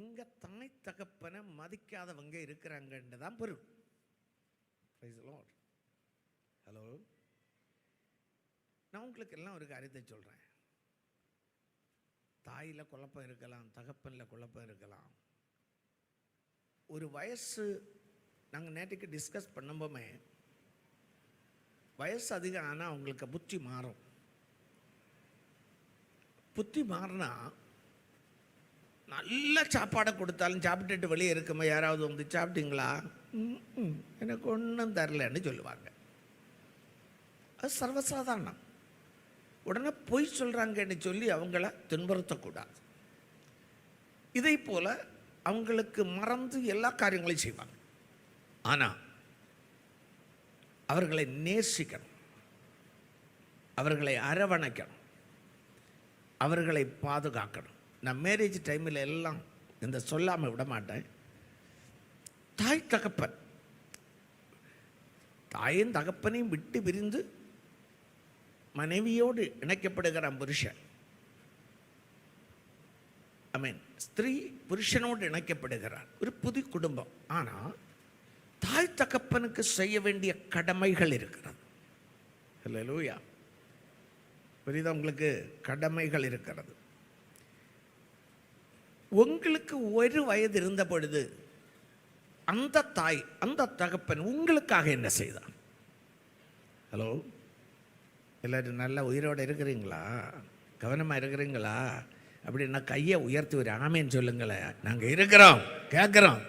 இங்கே தாய் தகப்பனை மதிக்காதவங்க இருக்கிறாங்கன்னு தான் பொருள் ஹலோ நான் உங்களுக்கு எல்லாம் ஒரு காரியத்தை சொல்கிறேன் தாயில் குழப்பம் இருக்கலாம் தகப்பனில் குழப்பம் இருக்கலாம். ஒரு வயசு நாங்கள் நேற்றுக்கு டிஸ்கஸ் பண்ணும்போமே வயசு அதிகம் ஆனால் அவங்களுக்கு புத்தி மாறும். புத்தி மாறினா நல்ல சாப்பாடை கொடுத்தாலும் சாப்பிட்டுட்டு வெளியே இருக்குமா யாராவது வந்து சாப்பிட்டீங்களா? "ம், ம், எனக்கு ஒன்றும் தரலன்னு சொல்லுவாங்க. அது சர்வசாதாரணம். உடனே பொய் சொல்கிறாங்கன்னு சொல்லி அவங்கள துன்புறுத்தக்கூடாது. இதை போல் அவங்களுக்கு மறந்து எல்லா காரியங்களையும் செய்வாங்க. ஆனால் அவர்களை நேசிக்கணும். அவர்களை அரவணைக்கணும். அவர்களை பாதுகாக்கணும். நான் மேரேஜ் டைமில் எல்லாம் இந்த சொல்லாமல் விட மாட்டேன். தாய் தகப்பன். தாயும் தகப்பனையும் விட்டு பிரிந்து மனைவியோடு இணைக்கப்படுகிறான் புருஷன். ஐ மீன் ஸ்திரீ புருஷனோடு இணைக்கப்படுகிறார். ஒரு புது குடும்பம். ஆனால் தாய் தகப்பனுக்கு செய்ய வேண்டிய கடமைகள் இருக்கிறது. இல்லை லூயா புரியுதா உங்களுக்கு? கடமைகள் இருக்கிறது. உங்களுக்கு ஒரு வயது இருந்த பொழுது அந்த தாய் அந்த தகப்பன் உங்களுக்காக என்ன செய்தான்? ஹலோ எல்லாரும் நல்ல உயிரோடு இருக்கிறீங்களா? கவனமாக இருக்கிறீங்களா? அப்படின்னா கையை உயர்த்தி ஒரு ஆமேன்னு சொல்லுங்களேன். நாங்கள் இருக்கிறோம் கேட்குறோம்.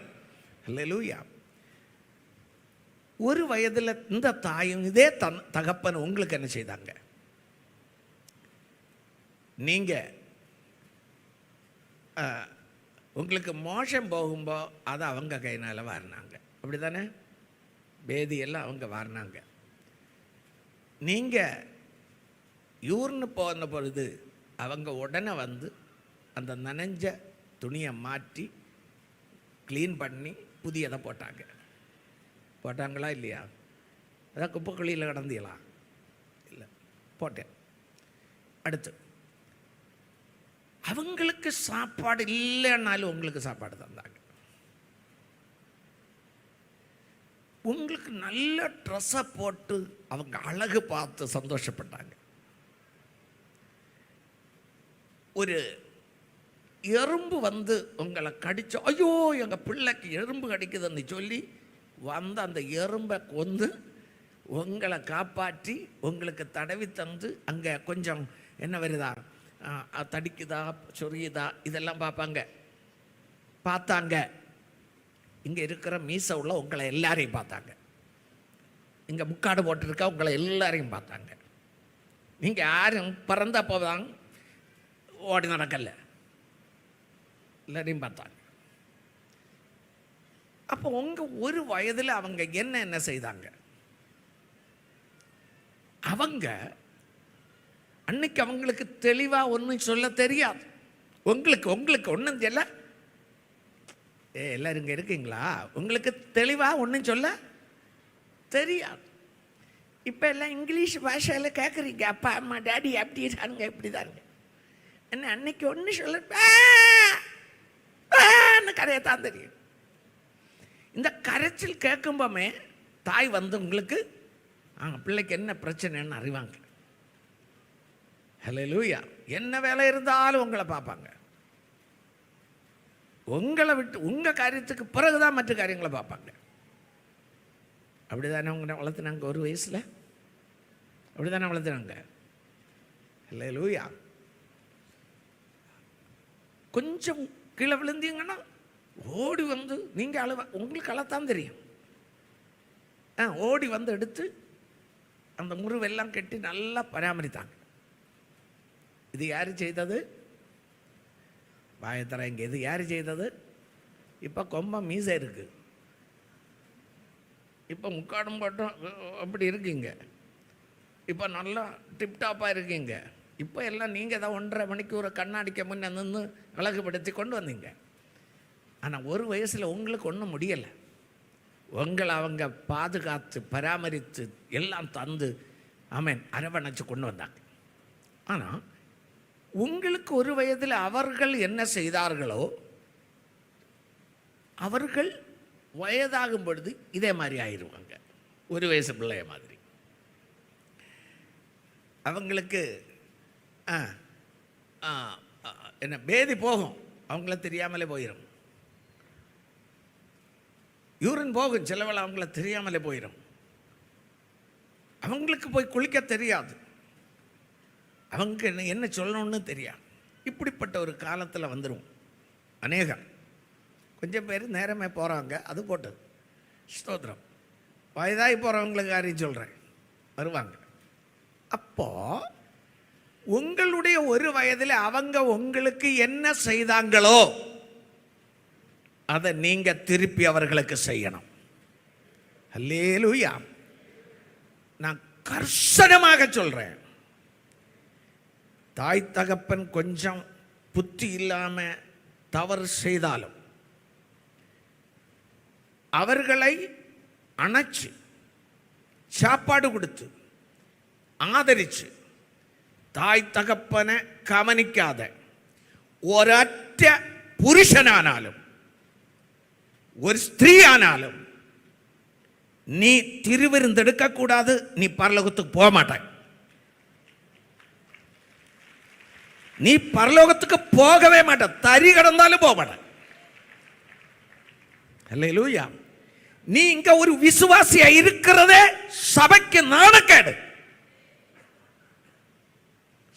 லூயா ஒரு வயதில் இந்த தாயும் இதே தன் தகப்பன் உங்களுக்கு என்ன செய்தாங்க? நீங்கள் உங்களுக்கு மோஷம் போகும்போ அதை அவங்க கையினால் வாரினாங்க. அப்படி தானே பேதியெல்லாம் அவங்க வாரினாங்க. நீங்கள் யூர்னு போன பொழுது அவங்க உடனே வந்து அந்த நனைஞ்ச துணியை மாற்றி க்ளீன் பண்ணி புதியதை போட்டாங்க. போட்டாங்களா இல்லையா? அதான் குப்பைக்குழியில் கிடந்தீங்களா? இல்லை. போட்டேன். அடுத்து. அவங்களுக்கு சாப்பாடு இல்லைன்னாலும் உங்களுக்கு சாப்பாடு தந்தாங்க. உங்களுக்கு நல்ல ட்ரெஸ்ஸை போட்டு அவங்க அழகு பார்த்து சந்தோஷப்பட்டாங்க. ஒரு எறும்பு வந்து உங்களை கடிச்ச ஐயோ எங்கள் பிள்ளைக்கு எறும்பு கடிக்குதுன்னு சொல்லி வந்து அந்த எறும்பை கொந்து உங்களை காப்பாற்றி உங்களுக்கு தடவி தந்து அங்கே கொஞ்சம் என்ன வருதா? தடிக்குதா சொரியுதா இதெல்லாம் பார்ப்பாங்க. பார்த்தாங்க. இங்கே இருக்கிற மீசை உள்ள உங்களை எல்லாரையும் பார்த்தாங்க. இங்கே முக்காடு போட்டிருக்க உங்களை எல்லாரையும் பார்த்தாங்க. நீங்கள் யாரும் பிறந்தப்போ தான் ஓடி நடக்கல. எல்லாரையும் பார்த்தாங்க. அப்போ உங்கள் ஒரு வயதில் அவங்க என்ன என்ன செய்தாங்க? அவங்க அன்னைக்கு அவங்களுக்கு தெளிவாக ஒன்றும் சொல்ல தெரியாது. உங்களுக்கு உங்களுக்கு ஒன்றும் தெரியல? ஏ எல்லாரும் இங்கே இருக்கீங்களா? உங்களுக்கு தெளிவாக ஒன்றும் சொல்ல தெரியாது. இப்போ எல்லாம் இங்கிலீஷ் பாஷையில் கேட்குறீங்க அப்பா அம்மா டேடி அப்படி இருக்காங்க இப்படி தாங்க என்ன அன்னைக்கு ஒன்று சொல்ல கதையை தான் தெரியும். இந்த கரைச்சல் கேட்கும்போமே தாய் வந்து உங்களுக்கு ஆ பிள்ளைக்கு என்ன பிரச்சனைன்னு அறிவாங்க. ஹலோ லூயா என்ன வேலை இருந்தாலும் உங்களை பார்ப்பாங்க. உங்களை விட்டு உங்கள் காரியத்துக்கு பிறகு தான் மற்ற காரியங்களை பார்ப்பாங்க. அப்படி தானே உங்களை வளர்த்துனாங்க ஒரு வயசில்? அப்படி தானே வளர்த்துனாங்க? இல்லை லூயா கொஞ்சம் கீழே விழுந்தீங்கன்னா ஓடி வந்து நீங்கள் அழுவ உங்களுக்கு அழத்தான் தெரியும். ஆ ஓடி வந்து எடுத்து அந்த முருவெல்லாம் கட்டி நல்லா பராமரித்தாங்க. இது யார் செய்தது? வாயத்தரங்க இது யார் செய்தது? இப்போ கொம்ப மீசை இருக்கு. இப்போ முக்காடும் போட்டும் அப்படி இருக்கீங்க இப்போ நல்லா டிப்டாப்பாக இருக்கீங்க இப்போ எல்லாம் நீங்கள் தான் ஒன்றரை மணிக்கு ஒரு கண்ணாடிக்க முன்னே நின்று அழகுபடுத்தி கொண்டு வந்தீங்க. ஆனால் ஒரு வயசில் உங்களுக்கு ஒன்றும் முடியலை. உங்களை அவங்க பாதுகாத்து பராமரித்து எல்லாம் தந்து ஆமென் அரவணைச்சு கொண்டு வந்தாங்க. ஆனால் உங்களுக்கு ஒரு வயதில் அவர்கள் என்ன செய்தார்களோ அவர்கள் வயதாகும் பொழுது இதே மாதிரி ஆயிடுவாங்க ஒரு வயசு பிள்ளைய மாதிரி. அவங்களுக்கு ஆ, ஆ, என்ன பேதி போகும். அவங்கள தெரியாமலே போயிடும் யூரின் போகும். செலவில் அவங்கள தெரியாமலே போயிடும் அவங்களுக்கு போய் குளிக்க தெரியாது. அவங்க என்ன என்ன சொல்லணும்னு தெரியாது. இப்படிப்பட்ட ஒரு காலத்தில் வந்துடும் அநேகம். கொஞ்சம் பேர் நேரமே போகிறாங்க அது போட்டது. ஸ்தோத்திரம். வயதாகி போகிறவங்களுக்கு காரியம் சொல்கிறேன் வருவாங்க. அப்போது உங்களுடைய ஒரு வயதில் அவங்க உங்களுக்கு என்ன செய்தாங்களோ அதை நீங்கள் திருப்பி அவர்களுக்கு செய்யணும். அல்லேலூயா நான் கர்சனமாக சொல்கிறேன் தாய் தகப்பன் கொஞ்சம் புத்தி இல்லாமல் தவறு செய்தாலும் அவர்களை அணைச்சு சாப்பாடு கொடுத்து ஆதரித்து தாய் தகப்பனை கவனிக்காத ഒരൊറ്റ പുരുഷനാനാലും ഒരു സ്ത്രീ ആനാലും നീ തിരുവരുന്തെടുക്കൂടാതെ നീ പരലോകത്ത് പോകാൻ മാട്ടേ நீ பரலோகத்துக்கு போகவே மாட்ட தறி கடந்தாலும் போக மாட்ட அல்லேலூயா நீ இங்க ஒரு விசுவாசியா இருக்கிறதே சபைக்கு நாணக்கேடு.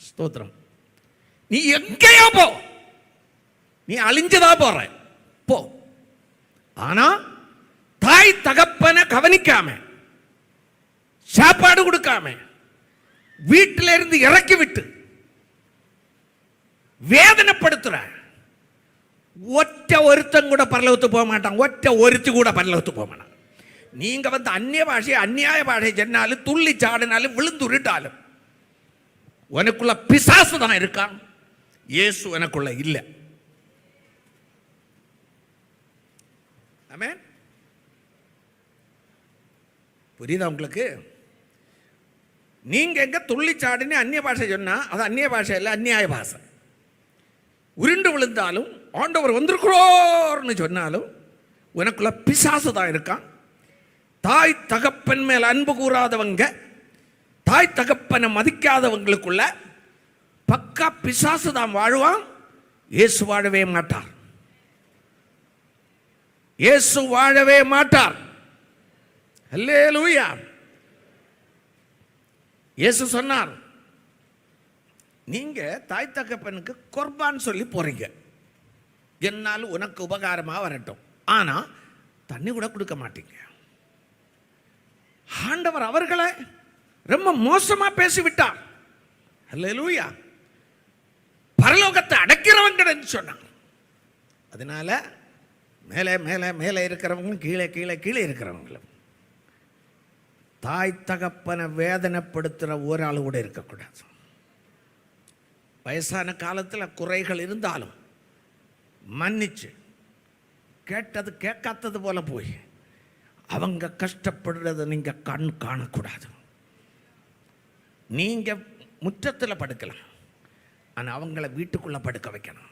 ஸ்தோத்திரம். நீ எங்கேயோ போ. நீ அழிஞ்சுதா போற போ. ஆனா தாய் தகப்பனை கவனிக்காம சாப்பாடு கொடுக்காம வீட்டில இருந்து இறக்கி விட்டு வேதனைப்படுத்துற ஒற்ற ஒருத்தன் கூட பரலவத்துக்கு போக மாட்டான். ஒற்ற ஒருத்தி கூட பரலவத்துக்கு போக மாட்டான். நீங்க வந்து அந்நிய பாஷை அந்நியாய பாஷை சொன்னாலும் துள்ளி சாடினாலும் விழுந்துருட்டாலும் உனக்குள்ள பிசாசு தான் இருக்கான். இயேசு எனக்குள்ள இல்லை. ஆமே புரியுதா உங்களுக்கு? நீங்க எங்க துள்ளி சாடினு அந்நிய பாஷை சொன்னா அது அந்நிய பாஷை இல்லை அந்நியாய பாஷை. உருண்டு விழுந்தாலும் ஆண்டவர் வந்திருக்கிறோர்னு சொன்னாலும் உனக்குள்ள பிசாசு தான் இருக்கான். தாய் தகப்பன் மேல் அன்பு கூறாதவங்க தாய் தகப்பனை மதிக்காதவங்களுக்குள்ள பக்கா பிசாசு தான் வாழ்வான். இயேசு வாழவே மாட்டார். இயேசு வாழவே மாட்டார். அல்லேலூயா இயேசு சொன்னார் நீங்க தாய் தகப்பனுக்கு கொர்பான் சொல்லி போறீங்க. என்னால் உனக்கு உபகாரமா வரட்டும். ஆனா தண்ணி கூட கொடுக்க மாட்டீங்க. ஆண்டவர் அவர்களை ரொம்ப மோசமா பேசிவிட்டார். அல்லேலூயா பரலோகத்தை அடைக்கிறவங்கன்னு சொன்னாங்க. அதனால மேலே மேலே மேலே இருக்கிறவங்களும் கீழே கீழே கீழே இருக்கிறவங்களும். தாய் தகப்பனை வேதனைப்படுத்துகிற ஒரு ஆள் கூட இருக்கக்கூடாது. வயசான காலத்தில் குறைகள் இருந்தாலும் மன்னிச்சு. கேட்டது கேட்காத்தது போல போய். அவங்க கஷ்டப்படுறத நீங்கள் கண் காணக்கூடாது. நீங்கள் முற்றத்தில் படுக்கலாம். ஆனால் அவங்கள வீட்டுக்குள்ளே படுக்க வைக்கணும்.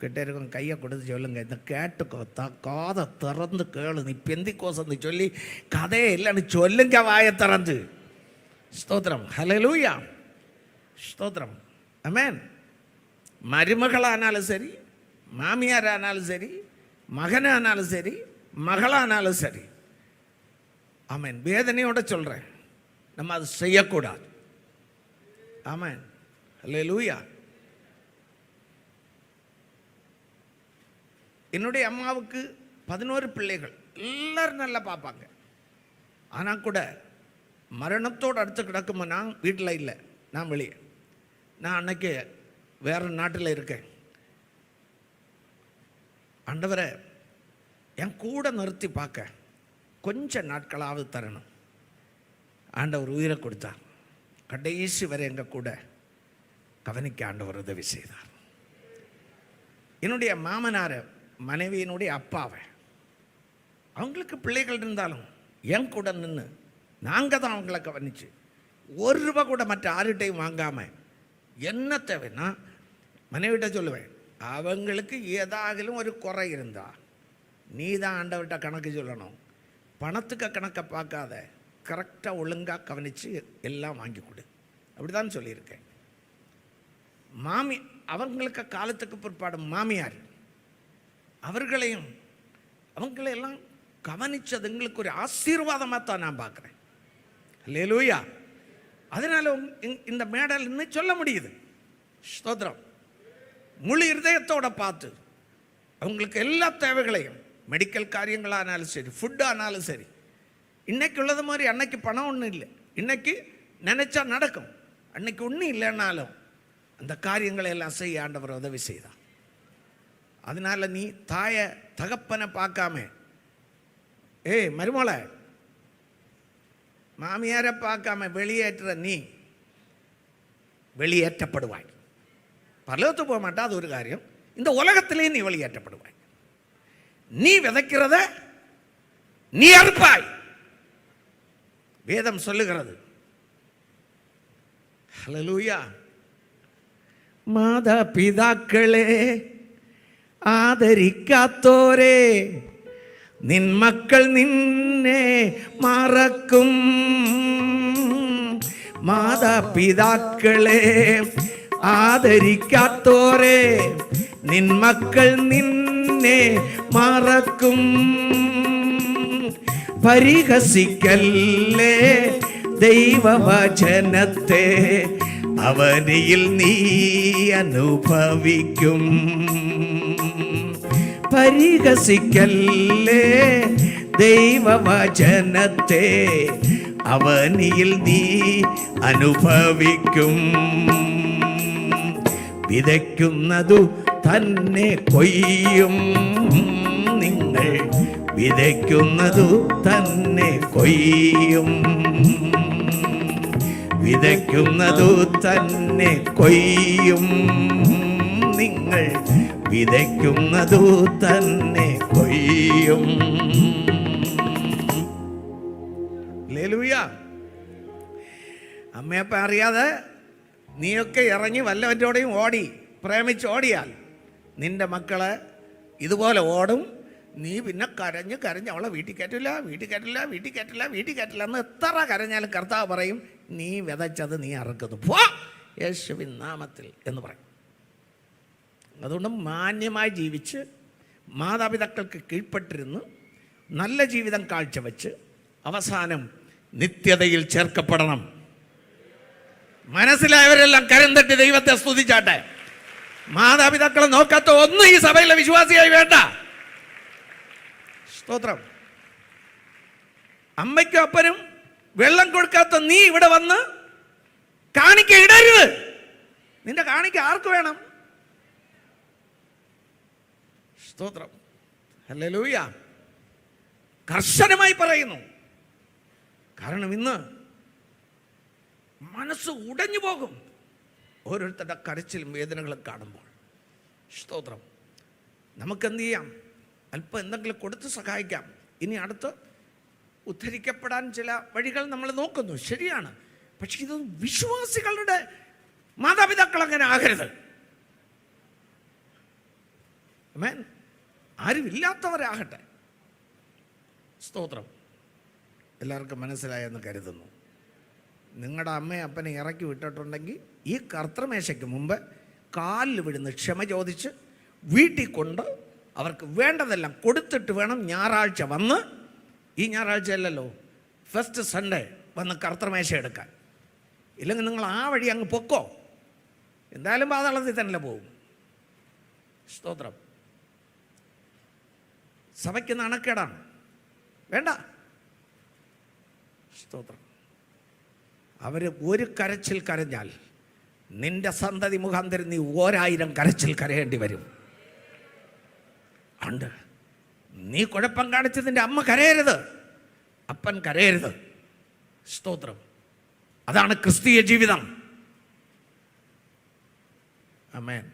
கிட்ட இருக்கும் கையை கொடுத்து சொல்லுங்க. இந்த கேட்டுக்கோ த காதை திறந்து கேளு. நீ பெந்தி கோசந்து சொல்லி கதையே இல்லைன்னு சொல்லுங்க வாயை திறந்து. ஸ்தோத்திரம். ஹலலூயா ஸ்தோத்திரம். அமேன் மருமகளானாலும் சரி மாமியாரானாலும் சரி மகனானாலும் சரி மகளானாலும் சரி. ஆமேன் வேதனையோட சொல்கிறேன் நம்ம அது செய்யக்கூடாது. ஆமேன் ஹalleluya என்னுடைய அம்மாவுக்கு பதினோரு பிள்ளைகள். எல்லோரும் நல்லா பார்ப்பாங்க. ஆனால் கூட மரணத்தோடு அடுத்து கிடக்குமா நான் வீட்டில் இல்லை. நான் வெளியே. நான் அன்னைக்கு வேற நாட்டில் இருக்கேன். ஆண்டவரை என் கூட நிறுத்தி பார்க்க கொஞ்ச நாட்களாவது தரணும். ஆண்டவர் உயிரை கொடுத்தார். கடைசி வரை எங்கள் கூட கவனிக்க ஆண்டவர் உதவி செய்தார். என்னுடைய மாமனார் மனைவியினுடைய அப்பாவை அவங்களுக்கு பிள்ளைகள் இருந்தாலும் என் கூட நின்று நாங்கள் தான் அவங்கள கவனிச்சு ஒரு ரூபா கூட மற்ற ஆறுகிட்டையும் வாங்காமல் என்ன தேவைன்னா மனைவிட்ட சொல்லுவேன் அவங்களுக்கு ஏதாகிலும் ஒரு குறை இருந்தா நீ தான் ஆண்டவர்கிட்ட கணக்கு சொல்லணும். பணத்துக்கு கணக்கை பார்க்காத கரெக்டாக ஒழுங்காக கவனித்து எல்லாம் வாங்கி கொடு. அப்படி தான் சொல்லியிருக்கேன். மாமி அவங்களுக்கு காலத்துக்கு பிற்பாடு மாமியார் அவர்களையும் அவங்களையெல்லாம் கவனிச்சது எங்களுக்கு ஒரு ஆசீர்வாதமாக தான் நான் பார்க்குறேன். லேலூயா அதனால இந்த- மேடல் இன்னும் சொல்ல முடியுது. ஸ்தோத்திரம். முழு இருதயத்தோட பார்த்து. அவங்களுக்கு எல்லா தேவைகளையும் மெடிக்கல் காரியங்களானாலும் சரி ஃபுட் ஆனாலும் சரி. இன்னைக்கு உள்ளது மாதிரி அன்னைக்கு பணம் ஒன்றும் இல்லை. இன்னைக்கு நினைச்சா நடக்கும். அன்னைக்கு ஒன்றும் இல்லைன்னாலும் அந்த காரியங்களை எல்லாம் செய்ய ஆண்டவர் உதவி செய்தான் அதனால நீ தாயை தகப்பனை பார்க்காம ஏய் மருமலை மாமியாரை பார்க்காம வெளியேற்ற நீ வெளியேற்றப்படுவாய். பலத்து போக மாட்டா அது ஒரு காரியம். இந்த உலகத்திலேயே நீ வெளியேற்றப்படுவாய். நீ விதைக்கிறத நீ அறுப்பாய். வேதம் சொல்லுகிறது. ஹலலூயா மாதா பிதாக்களே ஆதரிக்காத்தோரே നിൻ മക്കൾ നിന്നെ മറക്കും. മാതാപിതാക്കളെ ആദരിക്കാത്തോരെ നിൻ മക്കൾ നിന്നെ മറക്കും. പരിഹസിക്കല്ലേ ദൈവവചനത്തെ? അവനിയിൽ നീ അനുഭവിക്കും. പരിഹസിക്കല്ലേ? ദൈവവചനത്തെ അവനിയിൽ നീ അനുഭവിക്കും. വിതയ്ക്കുന്നതു തന്നെ കൊയ്യും. നിങ്ങൾ വിതയ്ക്കുന്നതു തന്നെ കൊയ്യും. വിതയ്ക്കുന്നതു തന്നെ കൊയ്യും. നിങ്ങൾ വിതയ്ക്കുന്നതു തന്നെ കൊയ്യും. അമ്മയപ്പ അറിയാതെ നീയൊക്കെ ഇറങ്ങി വല്ലവന്റെയോടെയും ഓടി പ്രേമിച്ച് ഓടിയാൽ നിന്റെ മക്കൾ ഇതുപോലെ ഓടും. നീ പിന്നെ കരഞ്ഞ് കരഞ്ഞ് അവളെ വീട്ടിൽ കയറ്റില്ല വീട്ടിൽ കയറ്റില്ല വീട്ടിൽ കയറ്റില്ല വീട്ടിൽ കയറ്റില്ല എന്ന് എത്ര കരഞ്ഞാലും കർത്താവ് പറയും നീ വിതച്ചത് നീ അറുക്കുന്നു. പോ യേശുവിൻ നാമത്തിൽ എന്ന് പറയും. അതുകൊണ്ട് മാന്യമായി ജീവിച്ച് മാതാപിതാക്കൾക്ക് കീഴ്പ്പെട്ടിരുന്ന് നല്ല ജീവിതം കാഴ്ചവെച്ച് അവസാനം നിത്യതയിൽ ചേർക്കപ്പെടണം. മനസ്സിലായവരെല്ലാം കരം തട്ടി ദൈവത്തെ സ്തുതിച്ചാട്ടെ. മാതാപിതാക്കളെ നോക്കാത്ത ഒന്നും ഈ സഭയിലെ വിശ്വാസിയായി വേണ്ട. സ്തോത്രം. അമ്മയ്ക്കും അപ്പനും വെള്ളം കൊടുക്കാത്ത നീ ഇവിടെ വന്ന് കാണിക്ക ഇടരുത്. നിന്റെ കാണിക്ക ആർക്ക് വേണം? സ്തോത്രം. ഹല്ലേലൂയ. കർശനമായി പറയുന്നു. കാരണം ഇന്ന് മനസ്സ് ഉടഞ്ഞു പോകും ഓരോരുത്തരുടെ കരച്ചിലും വേദനകളും കാണുമ്പോൾ. സ്തോത്രം. നമുക്കെന്ത് ചെയ്യാം? അല്പം എന്തെങ്കിലും കൊടുത്ത് സഹായിക്കാം. ഇനി അടുത്ത് ഉദ്ധരിക്കപ്പെടാൻ ചില വഴികൾ നമ്മൾ നോക്കുന്നു. ശരിയാണ്. പക്ഷെ ഇത് വിശ്വാസികളുടെ മാതാപിതാക്കൾ അങ്ങനെ ആകരുത്. ആരുമില്ലാത്തവരാകട്ടെ. സ്തോത്രം. എല്ലാവർക്കും മനസ്സിലായെന്ന് കരുതുന്നു. നിങ്ങളുടെ അമ്മയും അപ്പനെ ഇറക്കി വിട്ടിട്ടുണ്ടെങ്കിൽ ഈ കർത്തമേശയ്ക്ക് മുമ്പ് കാലിൽ വിടുന്ന് ക്ഷമ ചോദിച്ച് വീട്ടിൽ കൊണ്ട് അവർക്ക് വേണ്ടതെല്ലാം കൊടുത്തിട്ട് വേണം ഞായറാഴ്ച വന്ന്. ഈ ഞായറാഴ്ച അല്ലല്ലോ ഫസ്റ്റ് സൺഡേ വന്ന് കർത്തമേശ എടുക്കാൻ. ഇല്ലെങ്കിൽ നിങ്ങൾ ആ വഴി അങ്ങ് പൊക്കോ. എന്തായാലും പാതാളത്തിൽ തന്നെ പോകും സ്തോത്രം. സഭയ്ക്ക് നാണക്കേടാണ്. വേണ്ട. സ്തോത്രം. അവർ ഒരു കരച്ചിൽ കരഞ്ഞാൽ നിന്റെ സന്തതി മുഖാന്തരം നീ ഓരായിരം കരച്ചിൽ കരയേണ്ടി വരും. ഉണ്ട് നീ കുഴപ്പം കാണിച്ചതിന്റെ അമ്മ കരയരുത്. അപ്പൻ കരയരുത്. സ്തോത്രം. അതാണ് ക്രിസ്തീയ ജീവിതം. അമേൻ